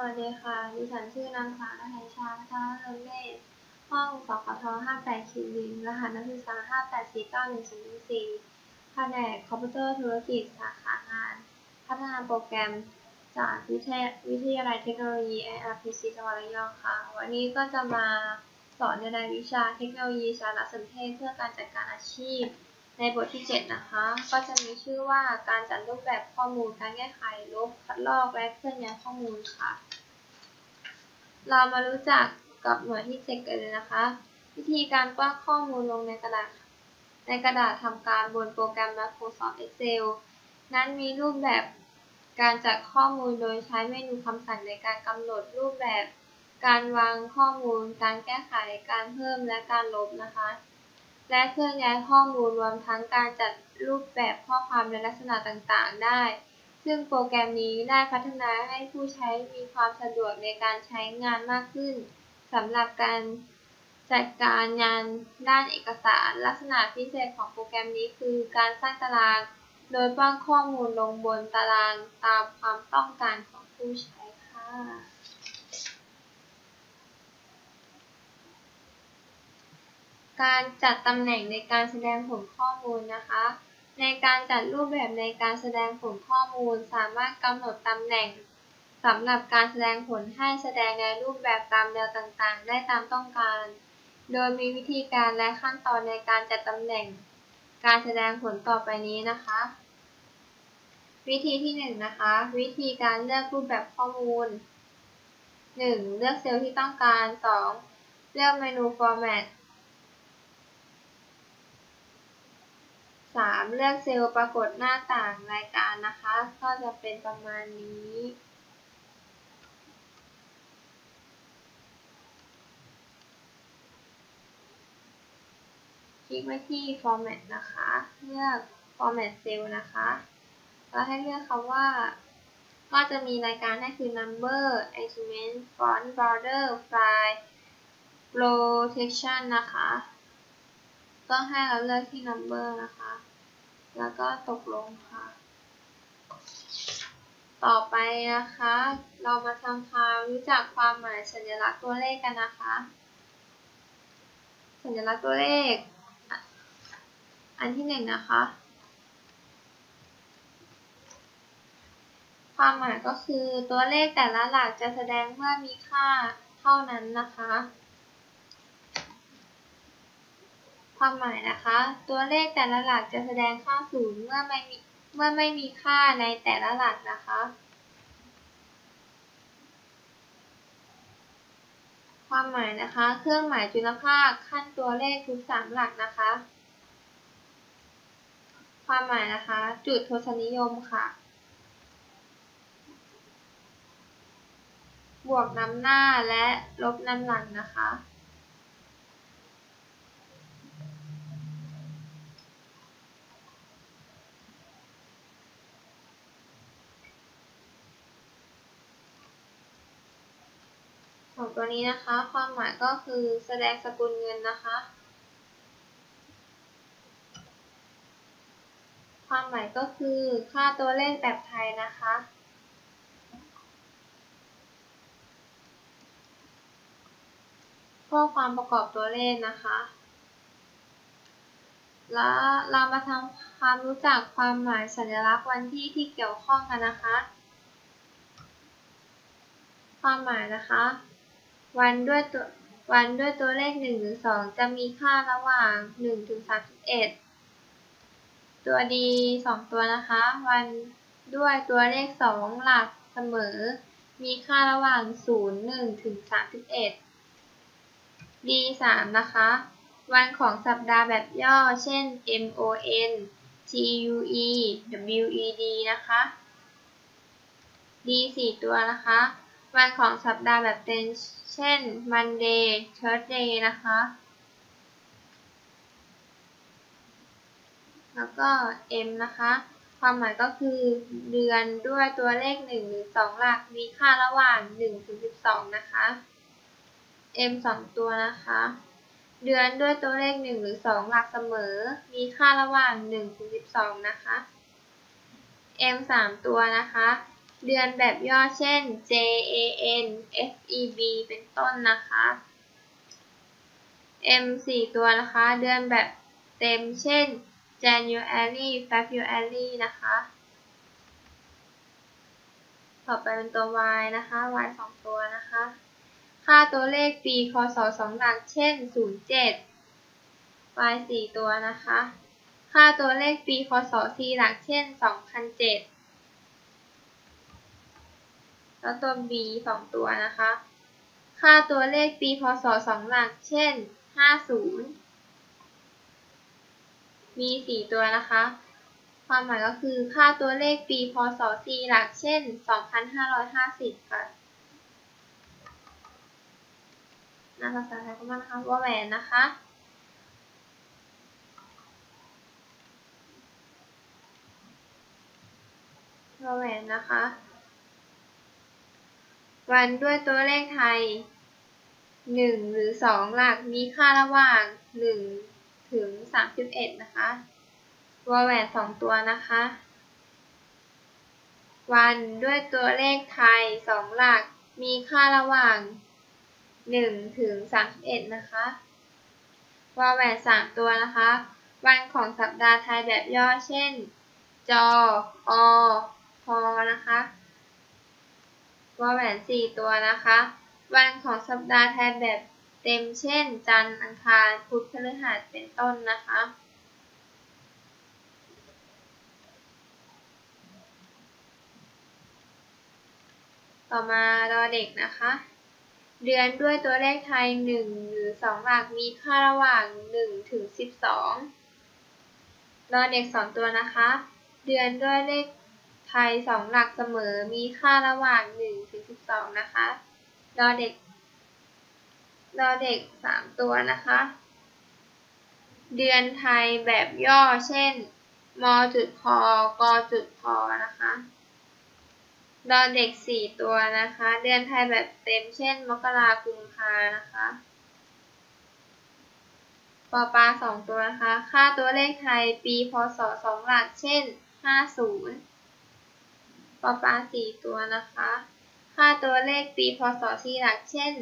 วัสดีค่ะ ดิฉันชื่อนางสาวนัทชาพัฒนเลิศเวชห้องสกท58คิวลินรหัสนักศึกษา584914แผนกคอมพิวเตอร์ธุรกิจสาขางาน พัฒนาโปรแกรมจากวิทยวิทยาลัยเทคโนโลยี IRPC จังหวัดระยองค่ะ วันนี้ก็จะมาสอนในรายวิชาเทคโนโลยีสารสนเทศเพื่อการจัดการอาชีพ ในบทที่ 7 นะคะ ก็จะมีชื่อว่าการจัดรูปแบบข้อมูล การแก้ไข ลบ คัดลอก และเคลื่อนย้ายข้อมูลค่ะ เรามารู้จักกับหน่วยที่ 7 กันเลยนะคะ วิธีการป้อนข้อมูลลงในกระดาษ ในกระดาษทำการบนโปรแกรม Microsoft Excel นั้นมีรูปแบบการจัดข้อมูลโดยใช้เมนูคำสั่งในการกำหนดรูปแบบ การวางข้อมูล การแก้ไข การเพิ่ม และการลบนะคะ และเคลื่อนย้ายข้อมูลรวมทั้งการจัดรูปแบบข้อความในลักษณะต่างๆ ได้ ซึ่งโปรแกรมนี้ได้พัฒนาให้ผู้ใช้มีความสะดวกในการใช้งานมากขึ้นสำหรับการจัดการงานด้านเอกสารลักษณะพิเศษของโปรแกรมนี้คือการสร้างตาราง โดยป้อนข้อมูลลงบนตารางตามความต้องการของผู้ใช้ค่ะ การจัดตำแหน่งในการแสดงผลข้อมูลนะคะ ในการจัดรูปแบบในการแสดงผลข้อมูล สามารถกำหนดตำแหน่งสำหรับการแสดงผลให้แสดงในรูปแบบตามแนวต่างๆ ได้ตามต้องการ โดยมีวิธีการและขั้นตอนในการจัดตำแหน่ง การแสดงผลต่อไปนี้นะคะ วิธีที่ 1นนะคะ วิธีการเลือกรูปแบบข้อมูล 1. เลือกเซลล์ที่ต้องการ 2. เลือกเมนู Format 3. เลือกเซลล์ปรากฏหน้าต่างรายการนะคะ ก็จะเป็นประมาณนี้ คลิกไว้ที่ Format นะคะ เลือก Format Cell นะคะแล้วให้เลือกคำว่า ก็จะมีรายการให้คือ Number Argument Font Border File Protection นะคะ ก็ให้เราเลือกที่ Number นะคะ แล้วก็ตกลงค่ะ ต่อไปนะคะ เรามาทำความรู้จักความหมายสัญลักษณ์ตัวเลขกันนะคะ สัญลักษณ์ตัวเลข อันที่หนึ่งนะคะ ความหมายก็คือตัวเลขแต่ละหลักจะแสดงเมื่อมีค่าเท่านั้นนะคะ ความหมายนะคะ ตัวเลขแต่ละหลักจะแสดงค่าศูนย์เมื่อไม่มีเมื่อไม่มีค่าในแต่ละหลักนะคะ ความหมายนะคะ เครื่องหมายจุลภาคขั้นตัวเลขทุกสามหลักนะคะ ความหมายนะคะ จุดทศนิยมค่ะ บวกนำหน้าและลบนำหลังนะคะ ตัวนี้นะคะ ความหมายก็คือแสดงสกุลเงินนะคะ ความหมายก็คือค่าตัวเลขแบบไทยนะคะ ข้อความประกอบตัวเลขนะคะ แล้วเรามาทำความรู้จักความหมายสัญลักษณ์วันที่ที่เกี่ยวข้องกันนะคะความหมายนะคะ วันด้วยตัววันด้วยตัวเลข1หรือ2จะมีค่าระหว่าง1ถึง31 ตัวดี 2 ตัวนะคะ วันด้วยตัวเลข 2 หลักเสมอ มีค่าระหว่าง 0 1ถึง31ดี3นะคะ วันของสัปดาห์แบบย่อ เช่น MON TUE WED นะคะดี4ตัวนะคะ วันของสัปดาห์แบบเต็มเช่น Monday Thursday นะคะ แล้วก็ M นะคะ ความหมายก็คือเดือนด้วยตัวเลข 1 หรือ 2 หลัก มีค่าระหว่าง1ถึง12 นะคะ M 2 ตัวนะคะ เดือนด้วยตัวเลข 1 หรือ 2 หลักเสมอ มีค่าระหว่าง1ถึง12 นะคะ M 3 ตัวนะคะ เดือนแบบย่อเช่น J A N F E B เป็นต้นนะคะ M 4 ตัวนะคะ เดือนแบบเต็มเช่น January February นะคะ ต่อไปเป็นตัว Y นะคะ Y 2 ตัวนะคะ ค่าตัวเลขปีคศ2หลักเช่น 07 Y 4 ตัวนะคะ ค่าตัวเลขปีคศ4หลักเช่น 2007 แล้วตัว B 2 ตัวนะคะ ค่าตัวเลขปีพศ2หลัก เช่น 50 มี 4 ตัวนะคะ ความหมายก็คือค่าตัวเลขปีพศ4หลัก เช่น 2550 ค่ะนาภาษาไทยก็มานะคะว่าแหวนนะคะว่าแหวนนะคะ วันด้วยตัวเลขไทย 1 หรือ 2 หลักมีค่าระหว่าง 1 ถึง 31 นะคะวอแหวน2ตัวนะคะ วันด้วยตัวเลขไทย 2 หลักมีค่าระหว่าง 1 ถึง 31 นะคะวอแหวน3ตัวนะคะ วันของสัปดาห์ไทยแบบย่อเช่น จอ อ พอนะคะ วแหวน4ตัวนะคะ วันของสัปดาห์ไทยแบบเต็มเช่น จันทร์อังคารพุธพฤหัสเป็นต้นนะคะต่อมาดอเด็กนะคะ เดือนด้วยตัวเลขไทย 1 หรือ 2 หลักมีค่าระหว่าง 1 ถึง 12ดอเด็ก 2 ตัวนะคะ เดือนด้วยเลข ไทย2หลักเสมอมีค่าระหว่าง1ถึง12 นะคะดอเด็กดอเด็ก 3 ตัวนะคะ เดือนไทยแบบย่อเช่นมจุดพกจุดพนะคะดอเด็กสี่ตัวนะคะ เดือนไทยแบบเต็มเช่น มกราคมพานะคะปอปลาสองตัวนะคะ ค่าตัวเลขไทยปีพศสองหลักเช่นห้าศูนย์ ปอปลาสี่ตัวนะคะ ค่าตัวเลขปีพศสี่หลักเช่น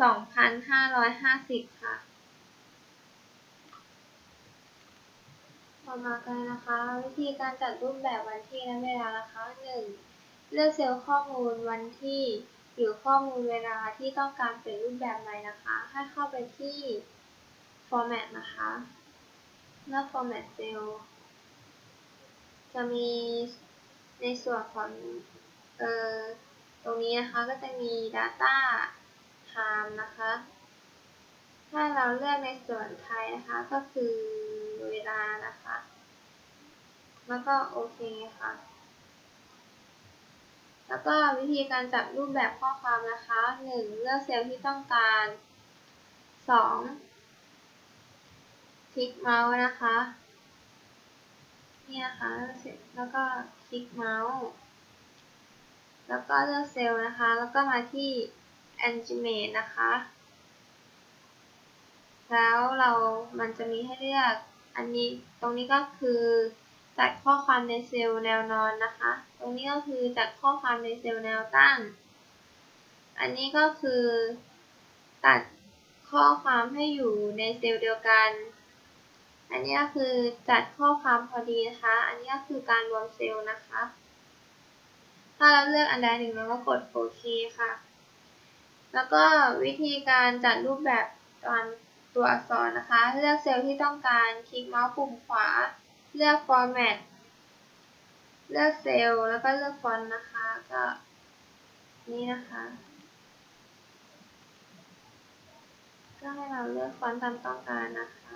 สองพันห้าร้อยห้าสิบค่ะต่อมากันนะคะ วิธีการจัดรูปแบบวันที่และเวลานะคะหนึ่งเลือกเซลล์ข้อมูลวันที่หรือข้อมูลเวลาที่ต้องการเปลี่ยนรูปแบบใหม่นะคะ ให้เข้าไปที่ format นะคะเลือก format cell จะมี ในส่วนของเอ่อตรงนี้นะคะก็จะมี data time นะคะ ถ้าเราเลือกในส่วนไทยนะคะก็คือเวลานะคะ แล้วก็โอเคค่ะ แล้วก็วิธีการจับรูปแบบข้อความนะคะ 1. เลือกเซลล์ที่ต้องการ 2. คลิกเมาส์นะคะ นี่นะคะแล้วก็คลิกเมาส์ แล้วก็เลือกเซลล์นะคะ แล้วก็มาที่ Animate นะคะ แล้วเรามันจะมีให้เลือก อันนี้ตรงนี้ก็คือจัดข้อความในเซลล์แนวนอนนะคะ ตรงนี้ก็คือจัดข้อความในเซลล์แนวตั้ง อันนี้ก็คือตัดข้อความให้อยู่ในเซลล์เดียวกัน อันนี้ก็คือจัดข้อความพอดีนะคะ อันนี้ก็คือการรวมเซลล์นะคะ ถ้าเราเลือกอันใดหนึ่งเราก็กดโอเคค่ะ แล้วก็วิธีการจัดรูปแบบตอนตัวอักษรนะคะ เลือกเซลล์ที่ต้องการคลิกเมาส์ปุ่มขวา เลือก format เลือกเซลล์แล้วก็เลือกฟอนต์นะคะ ก็นี่นะคะ ก็ให้เราเลือกฟอนต์ตามต้องการนะคะ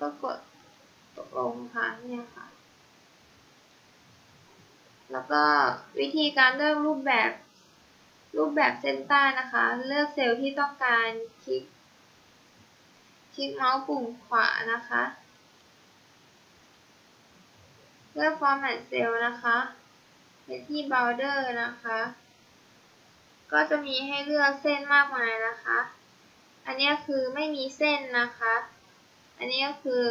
ก็กดตกลงค่ะเนี่ยค่ะ แล้วก็วิธีการเลือกรูปแบบรูปแบบเส้นต้านะคะ เลือกเซลล์ที่ต้องการคลิกคลิกเมาส์ปุ่มขวานะคะ เลือก format cell นะคะไปที่ border นะคะ ก็จะมีให้เลือกเส้นมากมายนะคะ อันนี้คือไม่มีเส้นนะคะ อันนี้ก็คือ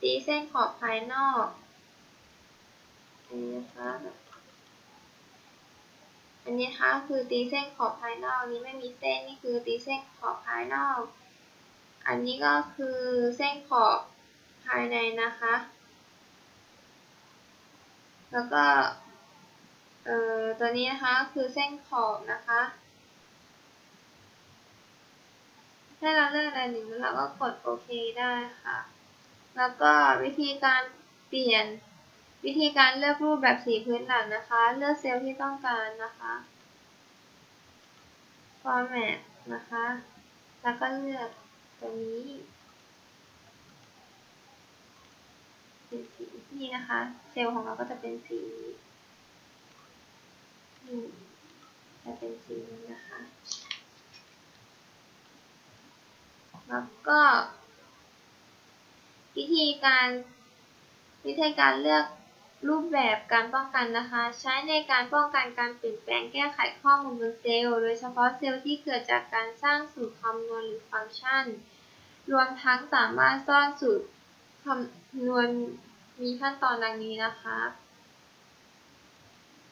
ตีเส้นขอบภายนอกอันนี้นะคะอันนี้นะคะคือตีเส้นขอบภายนอกนนี้ไม่มีเส้นนี่คือตีเส้นขอบภายนอก อันนี้ก็คือเส้นขอบภายในนะคะ แล้วก็เอ่อตัวนี้นะคะคือเส้นขอบนะคะ ถ้าเราเลือกอะไรหนึ่งเราก็กดโอเคได้ค่ะ แล้วก็วิธีการเปลี่ยนวิธีการเลือกรูปแบบสีพื้นหลังนะคะ เลือกเซลล์ที่ต้องการนะคะ format นะคะ แล้วก็เลือกตัวนี้เป็นสีนี่นะคะ เซลล์ของเราก็จะเป็นสีนี่จะเป็นสีนี้นะคะ แล้วก็วิธีการวิธีการเลือกรูปแบบการป้องกันนะคะ ใช้ในการป้องกันการเปลี่ยนแปลงแก้ไขข้อมูลบนเซลล์โดยเฉพาะเซลล์ที่เกิดจากการสร้างสูตรคำนวณหรือฟังก์ชัน รวมทั้งสามารถซ่อนสูตรคำนวณมีขั้นตอนดังนี้นะคะ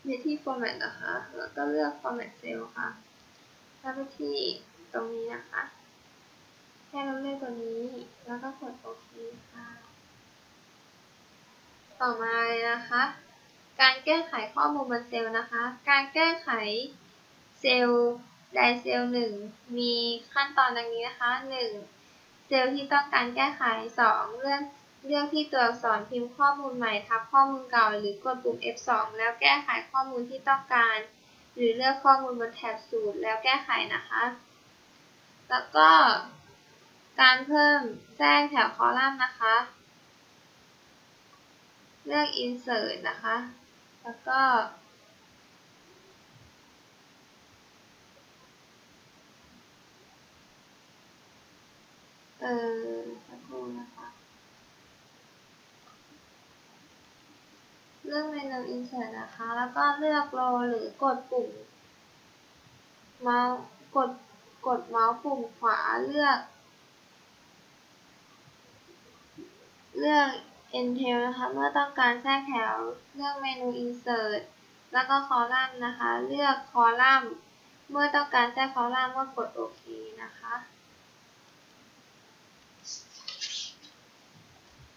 ในที่ format นะคะ แล้วก็เลือก format cell ค่ะแล้วไปที่ตรงนี้นะคะ แค่เราเลือกตัวนี้ แล้วก็กดโอเคค่ะ ต่อมาเลยนะคะ การแก้ไขข้อมูลบนเซลล์นะคะ การแก้ไขเซลล์ใดเซลล์หนึ่งมีขั้นตอนดังนี้นะคะ 1. เซลล์ที่ต้องการแก้ไข 2. เลือกเลือกที่ตัวอักษรพิมพ์ข้อมูลใหม่ทับข้อมูลเก่า หรือกดปุ่ม F2 แล้วแก้ไขข้อมูลที่ต้องการ หรือเลือกข้อมูลบนแถบสูตรแล้วแก้ไขนะคะ แล้วก็ การเพิ่มแทรกแถวคอลัมน์นะคะ เลือก insert นะคะ แล้วก็ เออสักครู่นะคะ เลือกเมนู insert นะคะ แล้วก็เลือก row หรือกดปุ่มเมาส์กดกดเมาส์ปุ่มขวาเลือก เลือก entail นะคะเมื่อต้องการแทรกแถว เลือกเมนู insert แล้วก็คอลัมน์นะคะ เลือกคอลัมน์ เมื่อต้องการแทรกคอลัมน์ก็กดโอเคนะคะ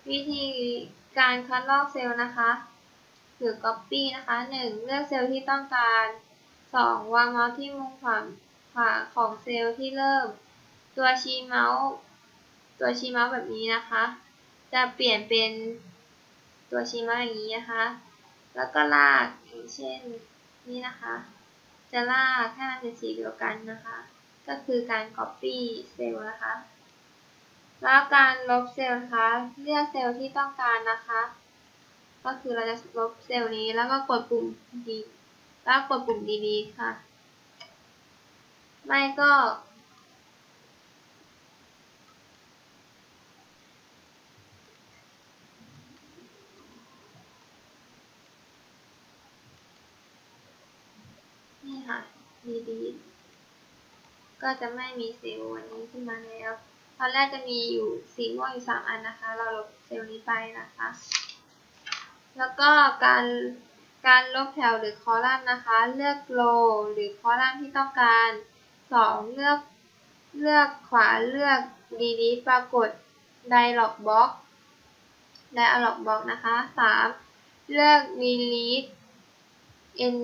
วิธีการคัดลอกเซลล์นะคะหรือ copy นะคะ 1. เลือกเซลล์ที่ต้องการ 2. วางเมาส์ที่มุมขวาขวาของเซลล์ที่เริ่ม ตัวชี้เมาส์ ตัวชี้เมาส์แบบนี้นะคะ จะเปลี่ยนเป็นตัวชี้มาอย่างนี้นะคะ แล้วก็ลากอย่างเช่นนี่นะคะ จะลากให้มันเป็นสีเดียวกันนะคะ ก็คือการ copy เซลล์นะคะ แล้วการลบเซลล์นะคะ เลือกเซลล์ที่ต้องการนะคะ ก็คือเราจะลบเซลล์นี้แล้วก็กดปุ่ม D แล้วกดปุ่ม delete ค่ะ ไม่ก็ นี่ค่ะ delete ก็จะไม่มีเซลล์วันนี้ขึ้นมาแล้ว ตอนแรกจะมีอยู่สีม่วงอยู่สามอันนะคะ เราลบเซลล์นี้ไปนะคะ แล้วก็การการลบแถวหรือคอลัมน์นะคะ เลือกโรหรือคอลัมน์ที่ต้องการ 2. เลือกเลือกขวาเลือก delete ปรากฏ dialog box dialog box นะคะ 3. เลือก delete n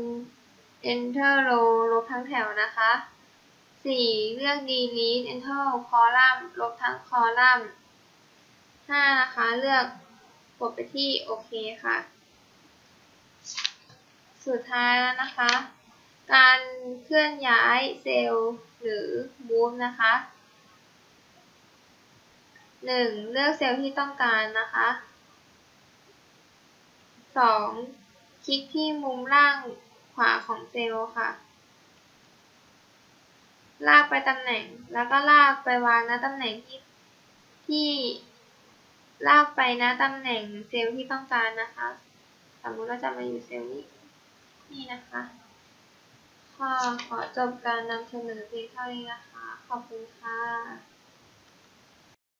enter row ลบทั้งแถวนะคะ 4. เลือก delete enter column ลบทั้งคอลัมน์ 5. นะคะ เลือกกดไปที่โอเคค่ะ สุดท้ายแล้วนะคะ การเคลื่อนย้ายเซลล์หรือ move นะคะ 1. เลือกเซลล์ที่ต้องการนะคะ 2. คลิกที่มุมล่าง ขวาของเซลล์ค่ะ ลากไปตำแหน่ง แล้วก็ลากไปวางณตำแหน่งที่ที่ลากไปณตำแหน่งเซลล์ที่ต้องการนะคะ สมมุติเราจะมาอยู่เซลล์นี้ นี่นะคะค่ะขอจบการนำเสนอเพียงเท่านี้นะคะ ขอบคุณค่ะ